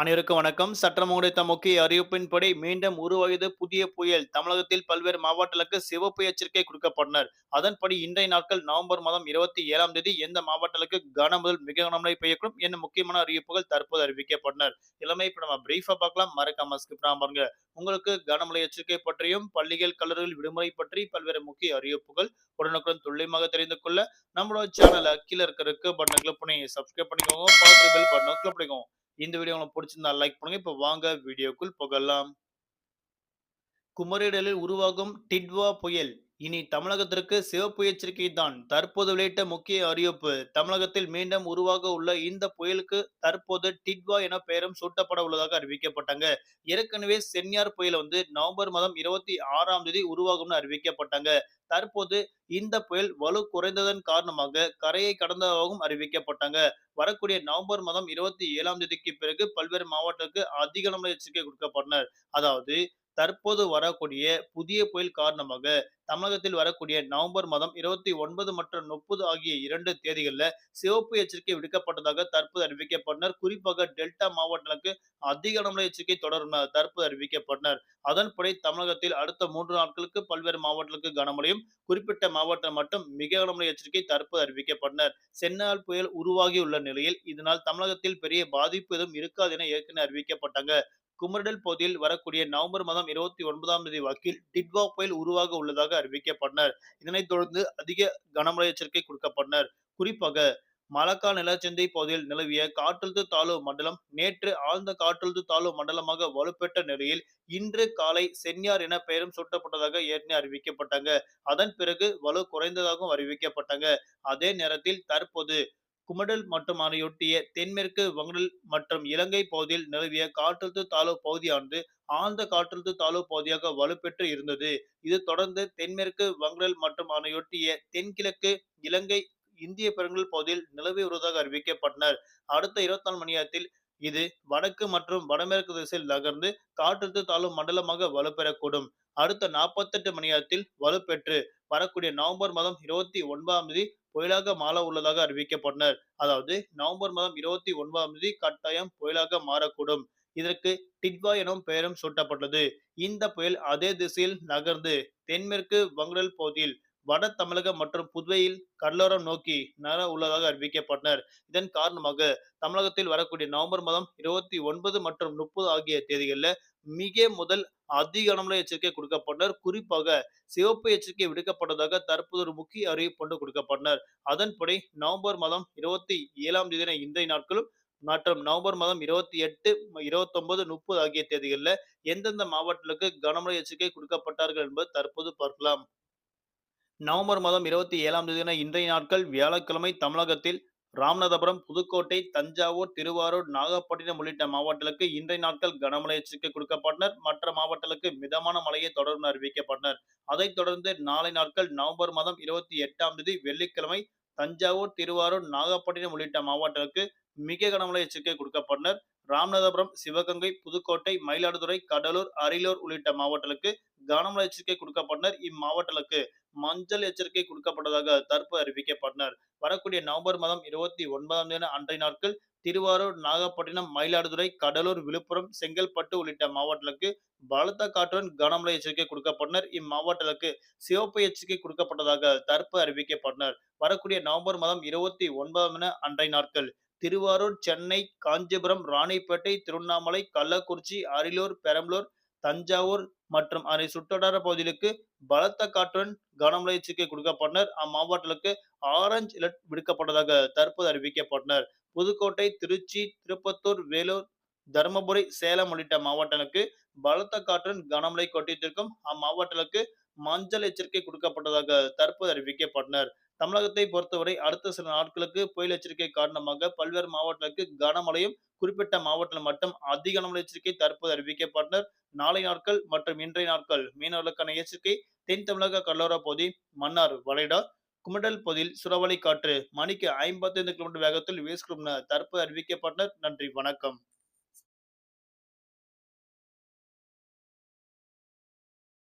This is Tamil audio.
அனைவருக்கும் வணக்கம். சற்றம் கிடைத்த முக்கிய அறிவிப்பின்படி மீண்டும் உருவாகியது புதிய புயல். தமிழகத்தில் பல்வேறு மாவட்டங்களுக்கு சிவப்பு எச்சரிக்கை கொடுக்கப்பட்டனர். அதன்படி இன்றைய நாட்கள் நவம்பர் மாதம் இருபத்தி ஏழாம் தேதி எந்த மாவட்டங்களுக்கு கன முதல் மிக கனமழை பெய்யக்கூடும் என்ன முக்கியமான அறிவிப்புகள் தற்போது அறிவிக்கப்பட்டனர். இளமை இப்ப நம்ம பிரீஃபா பார்க்கலாம். மறக்காம ஸ்கிப் பாருங்க. உங்களுக்கு கனமழை எச்சரிக்கை பற்றியும் பள்ளிகள் கல்லூரிகள் விடுமுறை பற்றி பல்வேறு முக்கிய அறிவிப்புகள் உடனுக்குடன் துல்லியமாக தெரிந்து கொள்ள நம்மளோட சேனலை கீழே இருக்கிறதுக்கு பட்டன் கிளிக் பண்ணி சப்ஸ்கிரைப் பண்ணிக்கோங்க. பக்கத்துல பெல் பட்டனை கிளிக் பண்ணிக்கோங்க. இந்த வீடியோ உங்களுக்கு பிடிச்சிருந்தா லைக் பண்ணுங்க. இப்போ வாங்க வீடியோக்குள் போகலாம். குமரிடலில் உருவாகும் டிட்வா புயல். இனி தமிழகத்திற்கு சிவப்பு எச்சரிக்கை தான். தற்போது வெளியிட்ட முக்கிய அறிவிப்பு தமிழகத்தில் மீண்டும் உருவாக உள்ள இந்த புயலுக்கு தற்போது டிட்வா என பெயரும் சூட்டப்பட உள்ளதாக அறிவிக்கப்பட்டாங்க. ஏற்கனவே சென்னியார் புயல் வந்து நவம்பர் மாதம் இருபத்தி ஆறாம் தேதி உருவாகும்னு அறிவிக்கப்பட்டாங்க. தற்போது இந்த புயல் வலு குறைந்ததன் காரணமாக கரையை கடந்ததாகவும் அறிவிக்கப்பட்டாங்க. வரக்கூடிய நவம்பர் மாதம் இருபத்தி ஏழாம் தேதிக்கு பிறகு பல்வேறு மாவட்டங்களுக்கு அதிக எச்சரிக்கை கொடுக்கப்பட்டனர். அதாவது தற்போது வரக்கூடிய புதிய புயல் காரணமாக தமிழகத்தில் வரக்கூடிய நவம்பர் மாதம் இருபத்தி ஒன்பது மற்றும் முப்பது ஆகிய இரண்டு தேதிகளில் சிவப்பு எச்சரிக்கை விடுக்கப்பட்டதாக தற்போது அறிவிக்கப்பட்டனர். குறிப்பாக டெல்டா மாவட்டங்களுக்கு அதிக அளவு எச்சரிக்கை தொடரும் தற்போது அறிவிக்கப்பட்டனர். அதன்படி தமிழகத்தில் அடுத்த மூன்று நாட்களுக்கு பல்வேறு மாவட்டங்களுக்கு கனமழையும் குறிப்பிட்ட மாவட்டம் மட்டும் மிக கனமழை எச்சரிக்கை தற்போது அறிவிக்கப்பட்டனர். சென்னால் புயல் உருவாகியுள்ள நிலையில் இதனால் தமிழகத்தில் பெரிய பாதிப்பு எதுவும் இருக்காது என ஏற்கனவே அறிவிக்கப்பட்டாங்க. குமரிடல் பகுதியில் வரக்கூடிய நவம்பர் மாதம் இருபத்தி ஒன்பதாம் தேதி வாக்கில் டிட்வா புயல் உருவாக உள்ளதாக அறிவிக்கப்பட்டனர். இதனைத் தொடர்ந்து அதிக கனமழை எச்சரிக்கை கொடுக்கப்பட்டனர். குறிப்பாக மலக்கா நிலச்சந்தை பகுதியில் நிலவிய காற்றழுத்த தாழ்வு மண்டலம் நேற்று ஆழ்ந்த காற்றழுத்த தாழ்வு மண்டலமாக வலுப்பெற்ற நிலையில் இன்று காலை சென்யார் என பெயரும் சூட்டப்பட்டதாக ஏற்கனவே அறிவிக்கப்பட்டாங்க. அதன் பிறகு வலு குறைந்ததாகவும் அறிவிக்கப்பட்டாங்க. அதே நேரத்தில் தற்போது குமடல் மற்றும் அதனையொட்டிய தென்மேற்கு வங்கடல் மற்றும் இலங்கை பகுதியில் நிலவிய காற்றழுத்த தாழ்வு பகுதியானது ஆழ்ந்த காற்றழுத்த தாழ்வு பகுதியாக வலுப்பெற்று இருந்தது. இது தொடர்ந்து தென்மேற்கு வங்கடல் மற்றும் அதனையொட்டிய தென்கிழக்கு இலங்கை இந்திய பெருங்கல் பகுதியில் நிலவி வருவதாக அறிவிக்கப்பட்டனர். அடுத்த இருபத்தி நாலு மணி நேரத்தில் இது வடக்கு மற்றும் வடமேற்கு திசையில் நகர்ந்து காற்றழுத்த தாழ்வு மண்டலமாக வலுப்பெறக்கூடும். அடுத்த நாற்பத்தெட்டு மணி நேரத்தில் வலுப்பெற்று வரக்கூடிய நவம்பர் மாதம் இருபத்தி ஒன்பதாம் தேதி புயலாக மாற உள்ளதாக அறிவிக்கப்பட்டனர். அதாவது நவம்பர் மாதம் இருபத்தி ஒன்பதாம் தேதி கட்டாயம் புயலாக மாறக்கூடும். இதற்கு டிட்வா எனும் பெயரும் சூட்டப்பட்டது இந்த புயல் அதே திசையில் நகர்ந்து தென்மேற்கு வங்கடல் பகுதியில் வட தமிழகம் மற்றும் புதுவையில் கடலோரம் நோக்கி நகர உள்ளதாக அறிவிக்கப்பட்டனர். இதன் காரணமாக தமிழகத்தில் வரக்கூடிய நவம்பர் மாதம் இருபத்தி ஒன்பது மற்றும் முப்பது ஆகிய தேதிகளில் மிக முதல் அதிக கனமழை எச்சரிக்கை கொடுக்கப்பட்டனர் குறிப்பாக சிவப்பு எச்சரிக்கை விடுக்கப்பட்டதாக தற்போது ஒரு முக்கிய அறிவிப்பு ஒன்று கொடுக்கப்பட்டனர் அதன்படி நவம்பர் மாதம் இருபத்தி ஏழாம் தேதி இன்றைய நாட்களும் மற்றும் நவம்பர் மாதம் இருபத்தி எட்டு இருபத்தி ஒன்பது முப்பது ஆகிய தேதிகளில் எந்தெந்த மாவட்டங்களுக்கு கனமழை எச்சரிக்கை கொடுக்கப்பட்டார்கள் என்பது தற்போது பார்க்கலாம். நவம்பர் மாதம் இருபத்தி ஏழாம் தேதியான இன்றைய நாட்கள் வியாழக்கிழமை தமிழகத்தில் ராமநாதபுரம் புதுக்கோட்டை தஞ்சாவூர் திருவாரூர் நாகப்பட்டினம் உள்ளிட்ட மாவட்டங்களுக்கு இன்றைய நாட்கள் கனமழை எச்சரிக்கை கொடுக்கப்பட்டனர். மற்ற மாவட்டங்களுக்கு மிதமான மழையை தொடர்ந்து அறிவிக்கப்பட்டனர். அதைத் தொடர்ந்து நாளை நாட்கள் நவம்பர் மாதம் இருபத்தி எட்டாம் தேதி வெள்ளிக்கிழமை தஞ்சாவூர் திருவாரூர் நாகப்பட்டினம் உள்ளிட்ட மாவட்டங்களுக்கு மிக கனமழை எச்சரிக்கை கொடுக்கப்பட்டனர். ராமநாதபுரம் சிவகங்கை புதுக்கோட்டை மயிலாடுதுறை கடலூர் அரியலூர் உள்ளிட்ட மாவட்டங்களுக்கு கனமழை எச்சரிக்கை கொடுக்கப்பட்டனர். இம்மாவட்டங்களுக்கு மஞ்சள் எச்சரிக்கை கொடுக்கப்பட்டதாக தற்போது அறிவிக்கப்பட்டனர். வரக்கூடிய நவம்பர் மாதம் இருபத்தி ஒன்பதாம் தேதி அன்றைய நாட்கள் திருவாரூர் நாகப்பட்டினம் மயிலாடுதுறை கடலூர் விழுப்புரம் செங்கல்பட்டு உள்ளிட்ட மாவட்டங்களுக்கு பலத்த காற்றுடன் கனமழை எச்சரிக்கை கொடுக்கப்பட்டனர். இம்மாவட்டங்களுக்கு சிவப்பு எச்சரிக்கை கொடுக்கப்பட்டதாக தற்பு அறிவிக்கப்பட்டனர். வரக்கூடிய நவம்பர் மாதம் இருபத்தி ஒன்பதாம் அன்றைய நாட்கள் திருவாரூர் சென்னை காஞ்சிபுரம் ராணிப்பேட்டை திருவண்ணாமலை கள்ளக்குறிச்சி அரியலூர் பெரம்பலூர் தஞ்சாவூர் மற்றும் அதனை சுற்றுவட்டார பகுதிகளுக்கு பலத்த காற்றுடன் கனமழை எச்சரிக்கை கொடுக்கப்பட்டனர். அம்மாவட்டங்களுக்கு ஆரஞ்சு அலர்ட் விடுக்கப்பட்டதாக தற்போது அறிவிக்கப்பட்டனர். புதுக்கோட்டை திருச்சி திருப்பத்தூர் வேலூர் தருமபுரி சேலம் உள்ளிட்ட மாவட்டங்களுக்கு பலத்த காற்றுடன் கனமழை கொட்டித்திருக்கும் அம்மாவட்டங்களுக்கு மஞ்சள் எச்சரிக்கை கொடுக்கப்பட்டதாக தற்போது அறிவிக்கப்பட்டனர். தமிழகத்தை பொறுத்தவரை அடுத்த சில நாட்களுக்கு புயல் எச்சரிக்கை காரணமாக பல்வேறு மாவட்டங்களுக்கு கனமழையும் குறிப்பிட்ட மாவட்டத்தில் மட்டும் அதிக கனமழை எச்சரிக்கை தற்போது அறிவிக்கப்பட்டனர். நாளை நாட்கள் மற்றும் இன்றைய நாட்கள் மீனவர்களுக்கான எச்சரிக்கை தென் தமிழக கடலோர பகுதி மன்னார் வளைடா குமடல் பகுதியில் சுறவழி காற்று மணிக்கு ஐம்பத்தி ஐந்து கிலோமீட்டர் வேகத்தில் வீசும் தற்போது அறிவிக்கப்பட்டனர். நன்றி வணக்கம்.